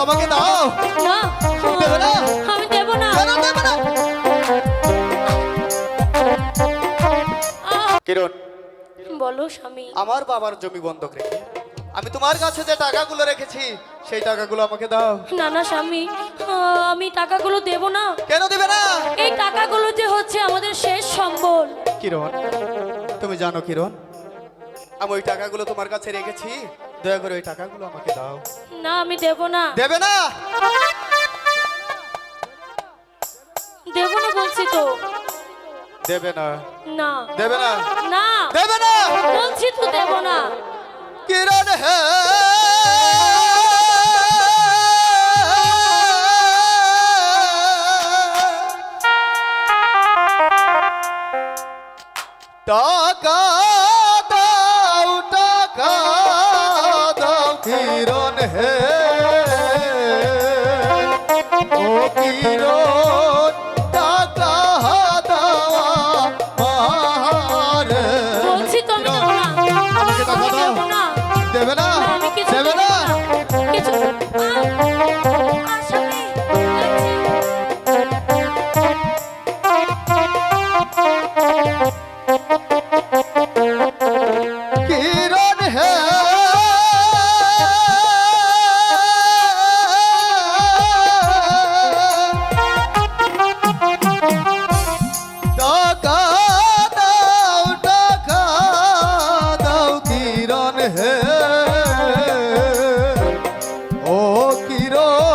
আমাকে দাও। না। দেবে না? আমি দেব না। কেন দেবে না? কিরণ। বলো স্বামী। আমার বাবার জমি বন্ধক রেখে আমি তোমার কাছে যে টাকাগুলো রেখেছি সেই টাকাগুলো আমাকে দাও। না না স্বামী। আমি টাকাগুলো দেব না। কেন দেবে না? এই টাকাগুলো যে হচ্ছে আমাদের শেষ সম্বল। কিরণ তুমি জানো কিরণ আমি ওই টাকাগুলো তোমার কাছে রেখেছি। দয়া করে ওই টাকাগুলো আমাকে দাও। না আমি দেব না। দেবে না? দেব না বলছি তো। দেবে না। না। দেবে না? না। দেবে না? বলছি তো দেব না। কিরণ হে। টাকা কিরণ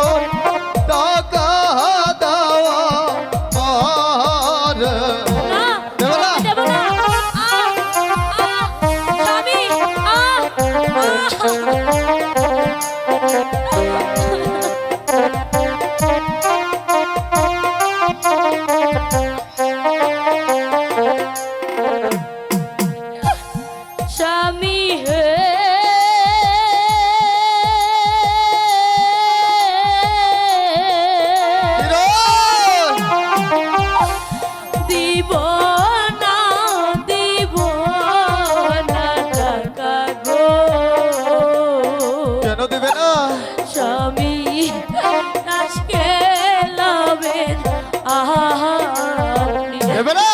দেবে না।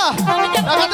টাকা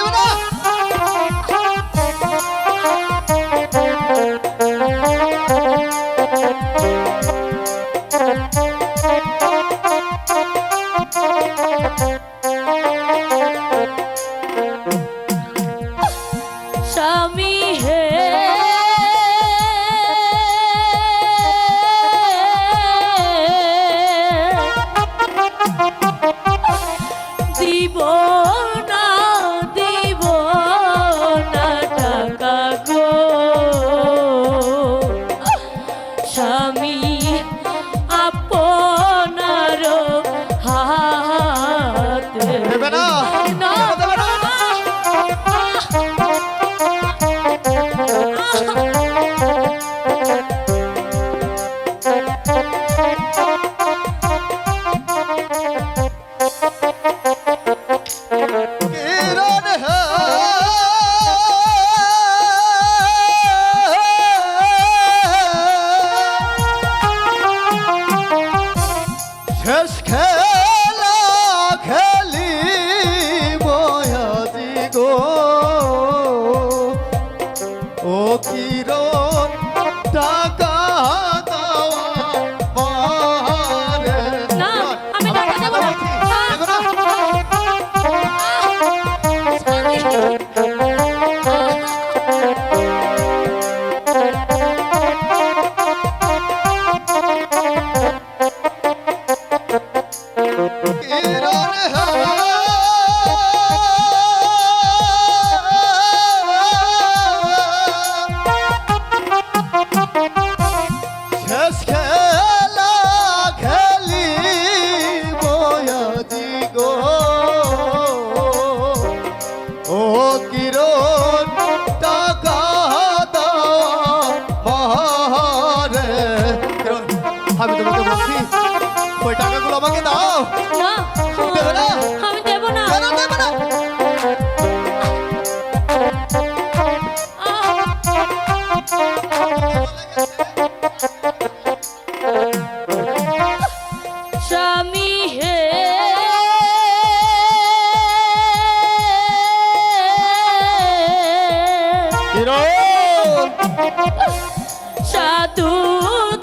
সাধু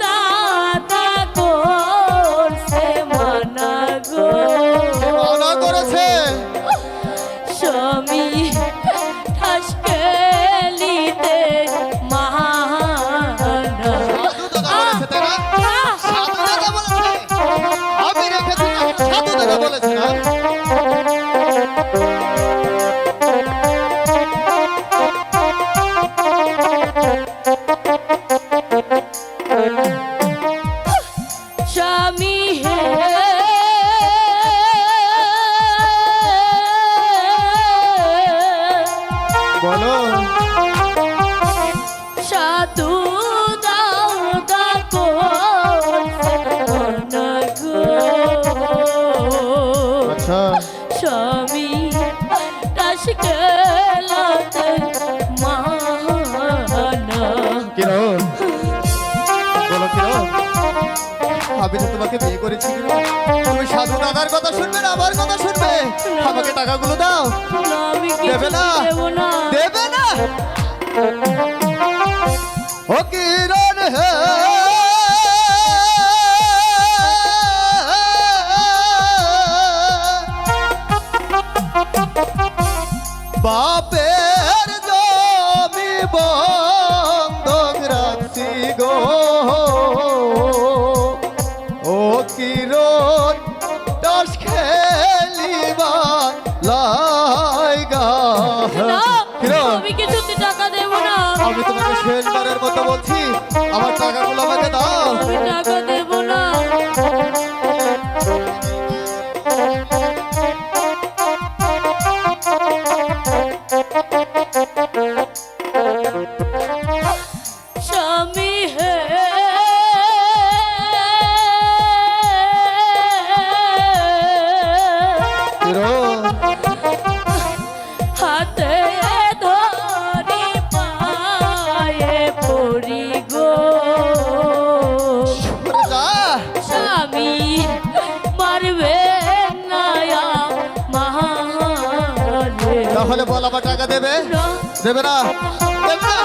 দা তোমাকে বিয়ে করেছি তুমি সাধু দাদার কথা শুনবে না, আমার কথা শুনবে? আমাকে টাকাগুলো দাও। দেবে না? দেবে না? ও কিরণ হে। কিরণ আমি টাকা দেবো না। আমি তোমাকে শেষবারের মতো বলছি। আমার টাকাগুলো আমাকে দাও। টাকা দেবো টাকা দেবে দেবে না দেবে না।